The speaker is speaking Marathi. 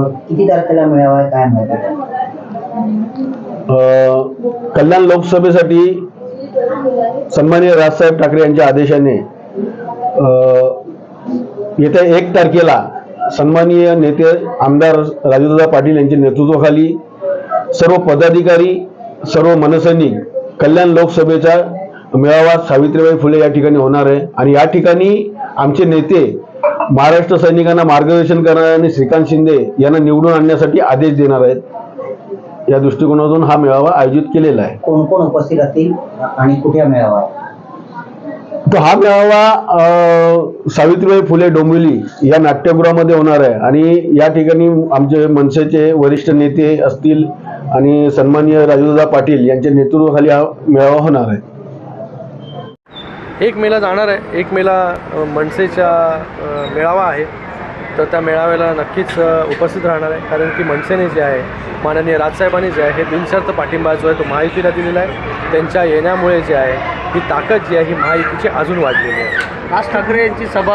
किती तारखेला मिळावा काय माहिती? कल्याण लोकसभेसाठी सन्माननीय राजसाहेब ठाकरे यांच्या आदेशाने येत्या एक तारखेला सन्माननीय नेते आमदार राजूदादा पाटील यांच्या नेतृत्वाखाली सर्व पदाधिकारी सर्व मनसैनिक कल्याण लोकसभेचा मेळावा सावित्रीबाई फुले या ठिकाणी होणार आहे. आणि या ठिकाणी आमचे नेते महाराष्ट्र सैनिकांना मार्गदर्शन करणारे आणि श्रीकांत शिंदे यांना निवडून आणण्यासाठी आदेश देणार आहेत. या दृष्टिकोनातून हा मेळावा आयोजित केलेला आहे. कोण कोण उपस्थित असतील आणि कुठे मेळावा? तर हा मेळावा सावित्रीबाई फुले डोंबिवली या नाट्यगृहामध्ये होणार आहे. आणि या ठिकाणी आमचे मनसेचे वरिष्ठ नेते असतील आणि सन्माननीय राजूदादा पाटील यांच्या नेतृत्वाखाली हा मेळावा होणार आहे. एक मेला जाणार आहे. एक मेला मनसेचा मनसेच्या मेळावा आहे. तर त्या मेळाव्याला नक्कीच उपस्थित राहणार आहे. कारण की मनसेने जे आहे माननीय राजसाहेबांनी जे आहे हे बिनशर्त पाठिंबा जो आहे तो महायुतीला दिलेला आहे. त्यांच्या येण्यामुळे जे आहे ही ताकद जी आहे ही महायुतीची अजून वाढलेली आहे. राज ठाकरे यांची सभा